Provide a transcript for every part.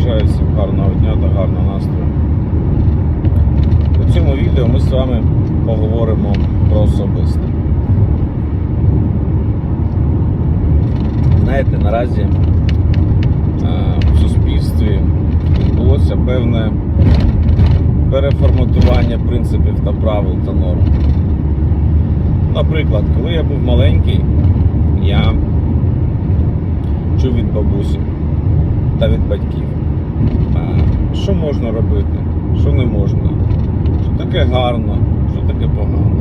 Бажаю всім гарного дня та гарного настрою. У цьому відео ми з вами поговоримо про особисте. Знаєте, наразі е, в суспільстві відбулося певне переформатування принципів та правил та норм. Наприклад, коли я був маленький, я чув від бабусі та від батьків, що можна робити, що не можна, що таке гарно, що таке погано.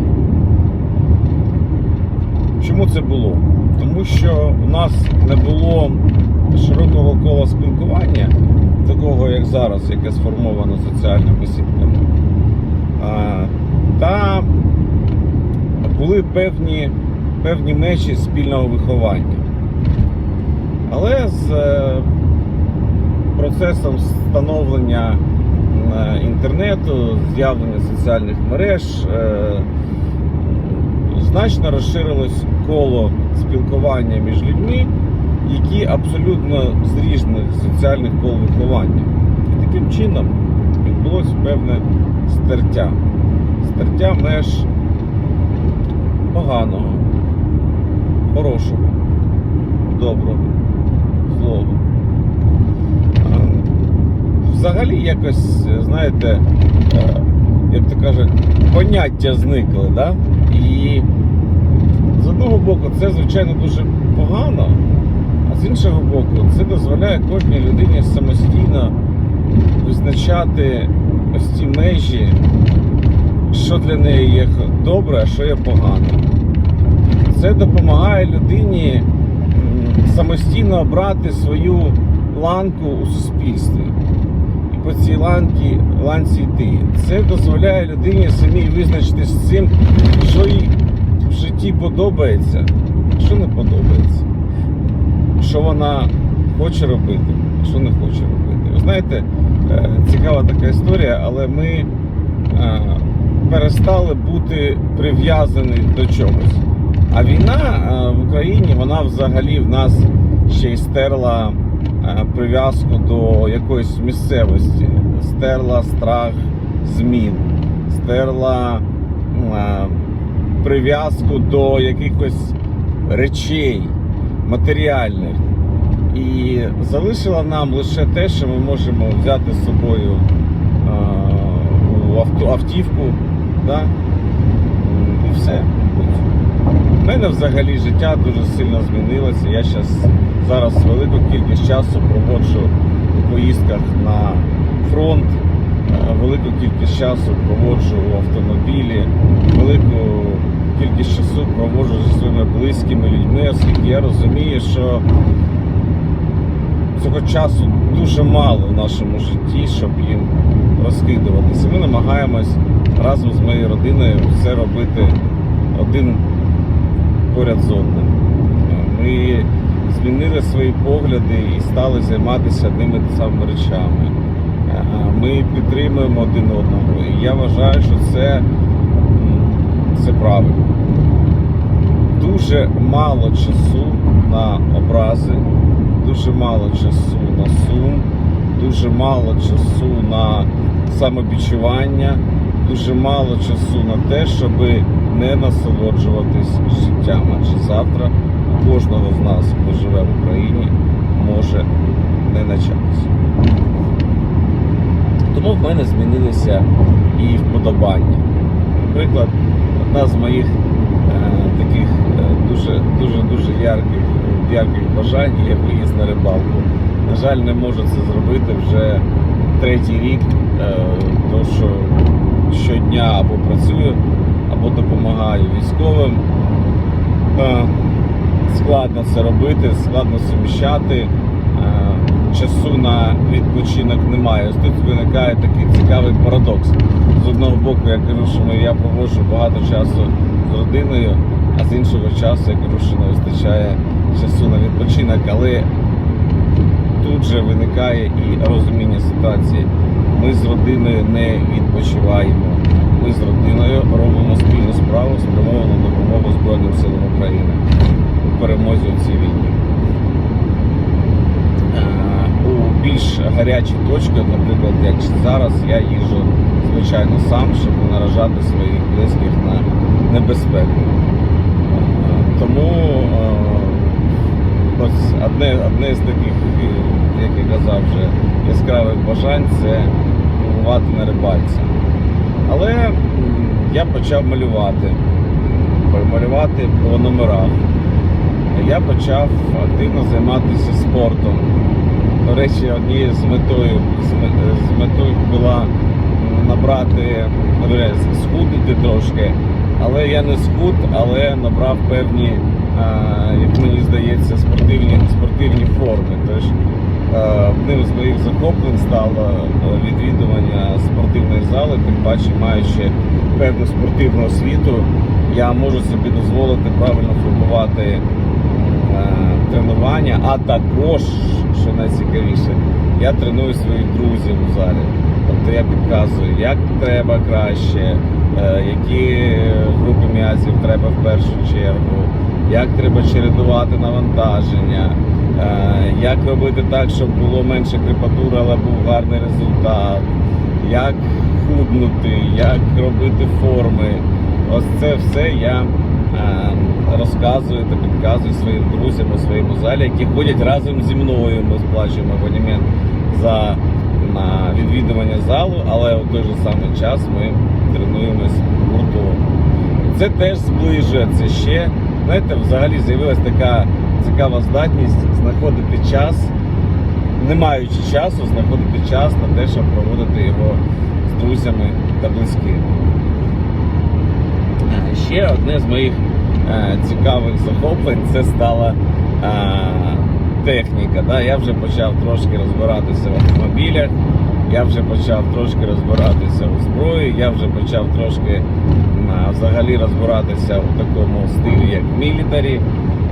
Чому це було? Тому що у нас не було широкого кола спілкування, такого як зараз, яке сформовано соціальними сітками. Та були певні, певні межі спільного виховання. Але з е, процесом становлення е, інтернету, з'явлення соціальних мереж, е, значно розширилось коло спілкування між людьми, які абсолютно з різних соціальних кол виховання. І таким чином відбулося певне стертя. Стертя меж поганого, хорошого, доброго, злого. Взагалі якось, знаєте, е, як то кажуть, поняття зникли, да? І з одного боку це, звичайно, дуже погано, а з іншого боку, це дозволяє кожній людині самостійно визначати ось ці межі, що для неї є добре, а що є погано. Це допомагає людині самостійно обрати свою ланку у суспільстві по цій ланці, ланці йти. Це дозволяє людині самій визначитись з цим, що їй в житті подобається, що не подобається, що вона хоче робити, що не хоче робити. Ви знаєте, е, цікава така історія, але ми е, перестали бути прив'язані до чогось. А війна е, в Україні вона взагалі в нас ще й стерла прив'язку до якоїсь місцевості, стерла страх змін, стерла е, прив'язку до якихось речей матеріальних. І залишила нам лише те, що ми можемо взяти з собою е, у автівку. Да? І все. Мене взагалі життя дуже сильно змінилося. Я щас, зараз велику кількість часу проводжу у поїздках на фронт, е, велику кількість часу проводжу в автомобілі, велику кількість часу проводжу зі своїми близькими людьми, оскільки я розумію, що цього часу дуже мало в нашому житті, щоб їм розкидуватися. Ми намагаємось разом з моєю родиною все робити один поряд з одним. Ми змінили свої погляди і стали займатися одними самими речами. Ми підтримуємо один одного. І я вважаю, що це, це правильно. Дуже мало часу на образи, дуже мало часу на сум, дуже мало часу на самобічування, дуже мало часу на те, щоб не насолоджуватись життям. Адже завтра у кожного з нас, хто живе в Україні, може не начатися. Тому в мене змінилися і вподобання. Наприклад, одна з моїх е, таких е, дуже дуже ярких, ярких бажань є виїзд на рибалку. На жаль, не можу це зробити вже третій рік, е, тому що щодня або працюю, або допомагаю військовим. Е, Складно це робити, складно суміщати. Е, Часу на відпочинок немає. Ось тут виникає такий цікавий парадокс. З одного боку, я кажу, що я проводжу багато часу з родиною, а з іншого часу я кажу, що не вистачає часу на відпочинок. Але тут же виникає і розуміння ситуації. Ми з родиною не відпочиваємо. Ми з родиною робимо спільну справу, спрямовану на допомогу Збройним силам України у перемозі у цій війні. Е, У більш гарячі точки, наприклад, як зараз я їжджу звичайно сам, щоб не наражати своїх близьких на небезпеку. Е, Тому е, ось одне, одне з таких, як я казав вже, яскравих бажань це побувати на рибальці. Але я почав малювати. Малювати по номерах. Я почав активно займатися спортом. До речі, однією з метою з метою була набрати, ну, схуднути трошки. Але я не схуд, але набрав певні, як мені здається, спортивні, спортивні форми. Тож е, одним з моїх захоплень стало е, відвідування спортивної зали, тим паче маючи певну спортивну освіту, я можу собі дозволити правильно формувати е, тренування, а також, що найцікавіше, я треную своїх друзів у залі. Тобто я підказую, як треба краще, е, які групи м'язів треба в першу чергу, як треба чередувати навантаження, е, як робити так, щоб було менше крепатури, але був гарний результат, як худнути, як робити форми. Ось це все я е, розказую та підказую своїм друзям у своєму залі, які ходять разом зі мною. Ми сплачуємо абонемент за на відвідування залу, але у той же самий час ми тренуємось гуртом. Це теж зближує. Це ще, знаєте, взагалі з'явилась така цікава здатність знаходити час, не маючи часу, знаходити час на те, щоб проводити його з друзями та близькими. Е, Ще одне з моїх е, цікавих захоплень це стала е, техніка. Да? Я вже почав трошки розбиратися в автомобілях, я вже почав трошки розбиратися у зброї, я вже почав трошки взагалі розбиратися у такому стилі, як мілітарі.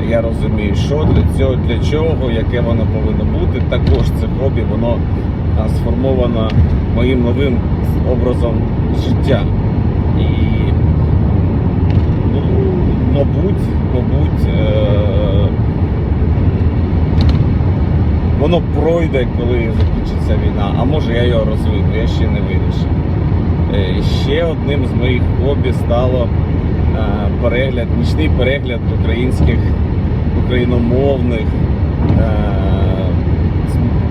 Я розумію, що для цього, для чого, яке воно повинно бути. Також це хобі, воно сформовано моїм новим образом життя. І Ну, мабуть, мабуть, е- воно пройде, коли закінчиться війна, а може я його розвину, я ще не вирішив. Е, Ще одним з моїх хобі стало перегляд, нічний перегляд українських, україномовних е,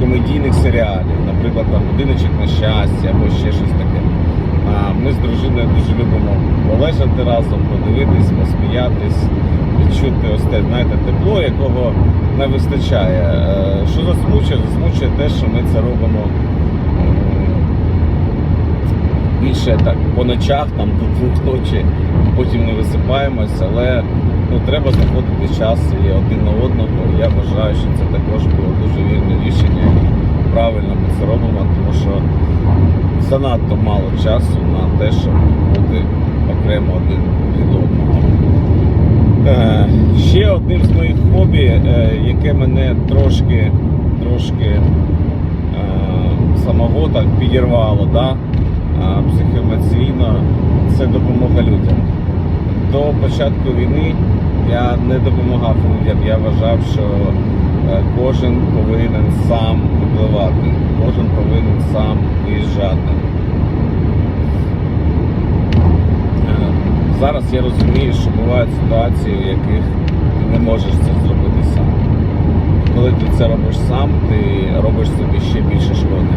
комедійних серіалів, наприклад, там Будиночок на щастя або ще щось таке. Ми з дружиною дуже любимо полежати разом, подивитись, посміятись, відчути ось те, знаєте, тепло, якого не вистачає. Е, Що засмучує? Засмучує те, що ми це робимо більше так по ночах, там до двох ночі, потім не висипаємось, але ну, треба знаходити час і один на одного. Я вважаю, що це також було дуже вірне рішення. І правильно ми це робимо, тому що занадто мало часу на те, щоб бути окремо один від одного. Е, ще одним з моїх хобі, е, яке мене трошки, трошки е, самого так підірвало, да? Е, психоемоційно, це допомога людям. До початку війни я не допомагав людям. Я вважав, що е, кожен повинен сам випливати, кожен повинен сам виїжджати. Е, Зараз я розумію, що бувають ситуації, в яких ти не можеш це зробити сам. Коли ти це робиш сам, ти робиш собі ще більше шкоди.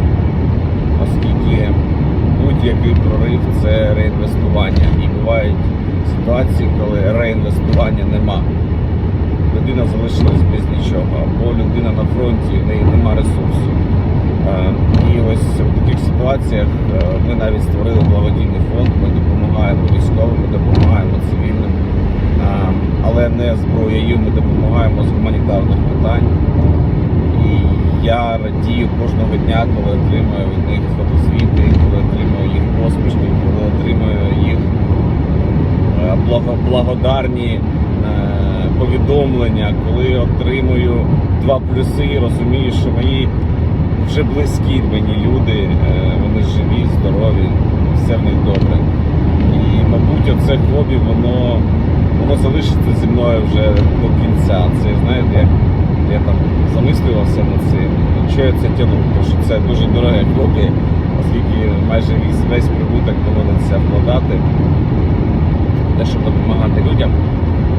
Оскільки будь-який прорив це реінвестування. І бувають ситуації, коли реінвестування нема. Людина залишилась без нічого, або людина на фронті, в неї нема ресурсу. Е, І ось в таких ситуаціях е, ми навіть створили благодійний фонд, ми допомагаємо військовим, ми допомагаємо цивільним, Е, але не зброєю, ми допомагаємо з гуманітарних питань. І я радію кожного дня, коли отримую від них фотозвіти, коли отримую їх посмішки, коли отримую їх е, благодарні е, повідомлення, коли отримую два плюси розумію, що мої вже близькі мені люди, е, вони живі, здорові, все в них добре. І, мабуть, оце хобі, воно, воно залишиться зі мною вже до кінця. Це знаєте, я там замислювався над цим. що я це тягнув, тому що це дуже дороге хобі, оскільки майже весь, прибуток доводиться вкладати те, щоб допомагати людям.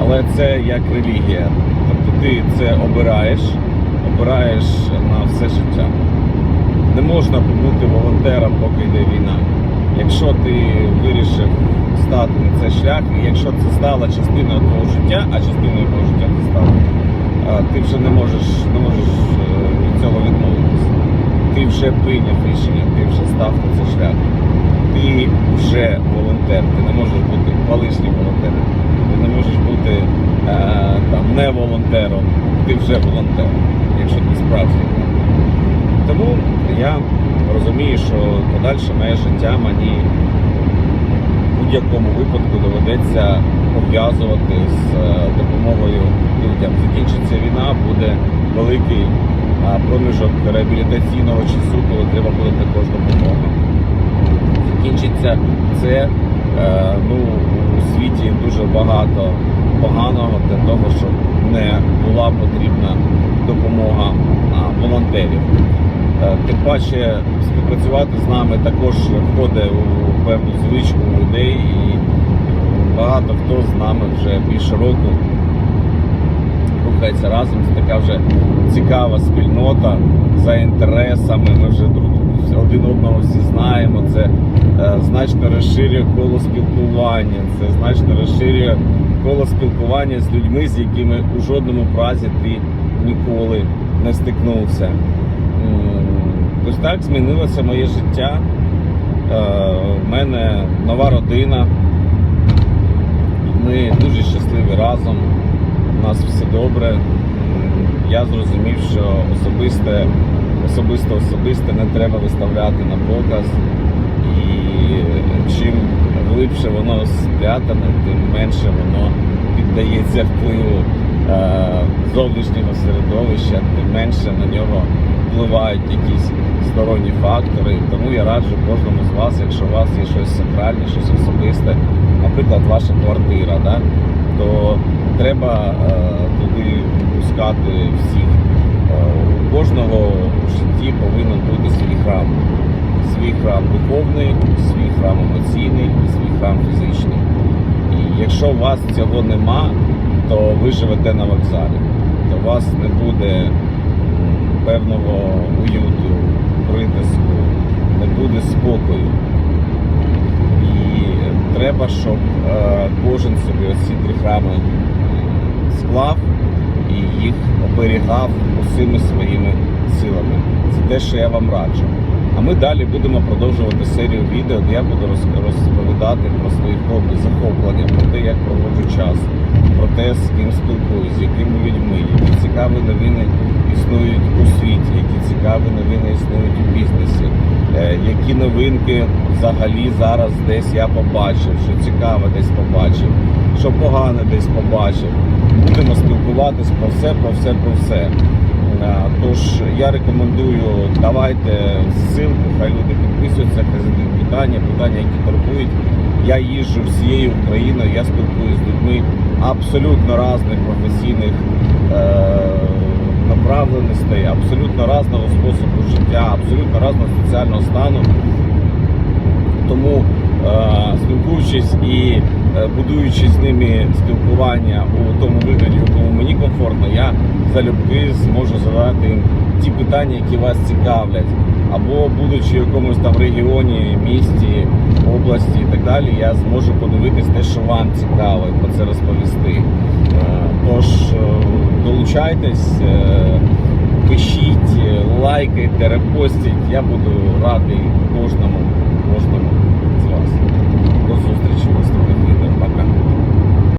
Але це як релігія. Тобто ти це обираєш, обираєш на все життя. Не можна бути волонтером, поки йде війна. Якщо ти вирішив стати на цей шлях, і якщо це стало частиною твого життя, а частиною твого життя ти став, а, ти вже не можеш, не можеш е, від цього відмовитися. Ти вже прийняв рішення, ти вже став на цей шлях. Ти вже волонтер, ти не можеш бути колишнім волонтером, ти не можеш бути е, там, не волонтером, ти вже волонтер, якщо ти справжній волонтер. Тому я розумію, що подальше моє життя мені будь-якому випадку доведеться пов'язувати з е, допомогою людям. Закінчиться війна, буде великий проміжок реабілітаційного часу, коли треба буде також допомога. Закінчиться це е, ну, у світі дуже багато поганого для того, щоб не була потрібна допомога волонтерів. Е, Тим паче співпрацювати з нами також входить у певну звичку людей, і багато хто з нами вже більше року рухається разом. Це така вже цікава спільнота за інтересами. Ми вже друг один одного всі знаємо. Це е, значно розширює коло спілкування. Це значно розширює коло спілкування з людьми, з якими у жодному разі ти ніколи не стикнувся. Ось так змінилося моє життя. У мене нова родина. Ми дуже щасливі разом. У нас все добре. Я зрозумів, що особисте, особисто особисте не треба виставляти на показ. І чим глибше воно спрятане, тим менше воно піддається впливу е, зовнішнього середовища, тим менше на нього впливають якісь сторонні фактори. Тому я раджу кожному з вас, якщо у вас є щось сакральне, щось особисте, наприклад, ваша квартира, да, то треба е, туди пускати всіх. Е, у кожного в житті повинен бути свій храм. Свій храм духовний, свій храм емоційний, і свій храм фізичний. І якщо у вас цього нема, то ви живете на вокзалі. У вас не буде певного уюту, притиску, не буде спокою. І треба, щоб е, кожен собі оці три храми склав і їх оберігав усіми своїми силами. Це те, що я вам раджу. А ми далі будемо продовжувати серію відео, де я буду розповідати про свої хобі, захоплення, про те, як проводжу час, про те, з ким спілкуюсь, з якими людьми, які цікаві новини існують у світі, які цікаві новини існують у бізнесі, е, які новинки взагалі зараз десь я побачив, що цікаве десь побачив, що погане десь побачив. Будемо спілкуватись про все, про все, про все. Е, Тож я рекомендую, давайте ссылку, хай люди підписуються, хай задають питання, питання, які турбують. Я їжджу всією Україною, я спілкуюся з людьми абсолютно різних професійних е, направленостей, абсолютно різного способу життя, абсолютно різного соціального стану. Тому е, спілкуючись і е, будуючи з ними спілкування у тому вигляді, в якому мені комфортно, я залюбки зможу задати ті питання, які вас цікавлять. Або будучи в якомусь там регіоні, місті, області і так далі, я зможу подивитись те, що вам цікаво, і про це розповісти. Е, Тож е, долучайтесь, е, пишіть, лайкайте, репостіть. Я буду радий кожному, кожному з вас. До зустрічі в наступних відео. Пока.